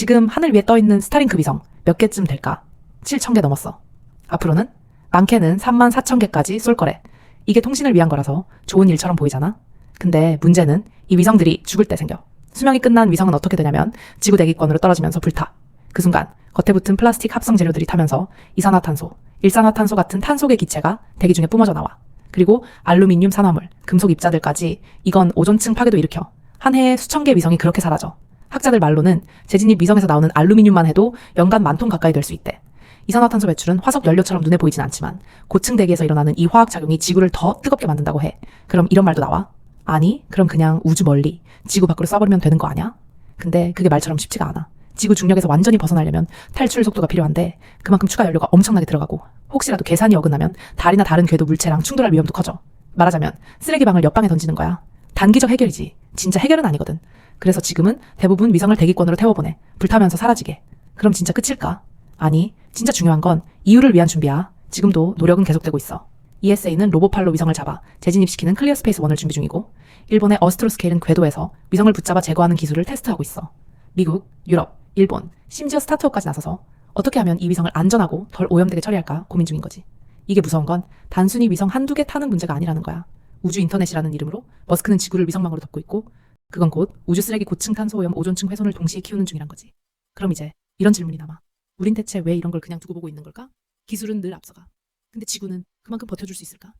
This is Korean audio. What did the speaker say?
지금 하늘 위에 떠 있는 스타링크 위성 몇 개쯤 될까? 7천 개 넘었어. 앞으로는 많게는 3만 4천 개까지 쏠 거래. 이게 통신을 위한 거라서 좋은 일처럼 보이잖아. 근데 문제는 이 위성들이 죽을 때 생겨. 수명이 끝난 위성은 어떻게 되냐면 지구 대기권으로 떨어지면서 불타. 그 순간 겉에 붙은 플라스틱 합성 재료들이 타면서 이산화탄소, 일산화탄소 같은 탄소계 기체가 대기 중에 뿜어져 나와. 그리고 알루미늄 산화물, 금속 입자들까지 이건 오존층 파괴도 일으켜. 한 해에 수천 개 위성이 그렇게 사라져. 학자들 말로는 재진입 위성에서 나오는 알루미늄만 해도 연간 만 톤 가까이 될 수 있대. 이산화탄소 배출은 화석 연료처럼 눈에 보이진 않지만 고층 대기에서 일어나는 이 화학 작용이 지구를 더 뜨겁게 만든다고 해. 그럼 이런 말도 나와. 아니, 그럼 그냥 우주 멀리 지구 밖으로 쏴버리면 되는 거 아니야? 근데 그게 말처럼 쉽지가 않아. 지구 중력에서 완전히 벗어나려면 탈출 속도가 필요한데 그만큼 추가 연료가 엄청나게 들어가고 혹시라도 계산이 어긋나면 달이나 다른 궤도 물체랑 충돌할 위험도 커져. 말하자면 쓰레기방을 옆방에 던지는 거야. 단기적 해결이지. 진짜 해결은 아니거든. 그래서 지금은 대부분 위성을 대기권으로 태워보내. 불타면서 사라지게. 그럼 진짜 끝일까? 아니, 진짜 중요한 건 이유를 위한 준비야. 지금도 노력은 계속되고 있어. ESA는 로보팔로 위성을 잡아 재진입시키는 클리어 스페이스 1을 준비 중이고, 일본의 어스트로스케일은 궤도에서 위성을 붙잡아 제거하는 기술을 테스트하고 있어. 미국, 유럽, 일본, 심지어 스타트업까지 나서서 어떻게 하면 이 위성을 안전하고 덜 오염되게 처리할까 고민 중인 거지. 이게 무서운 건 단순히 위성 한두 개 타는 문제가 아니라는 거야. 우주 인터넷이라는 이름으로 머스크는 지구를 위성망으로 덮고 있고 그건 곧 우주 쓰레기 고층 탄소 오염 오존층 훼손을 동시에 키우는 중이란 거지. 그럼 이제 이런 질문이 남아. 우린 대체 왜 이런 걸 그냥 두고 보고 있는 걸까? 기술은 늘 앞서가. 근데 지구는 그만큼 버텨줄 수 있을까?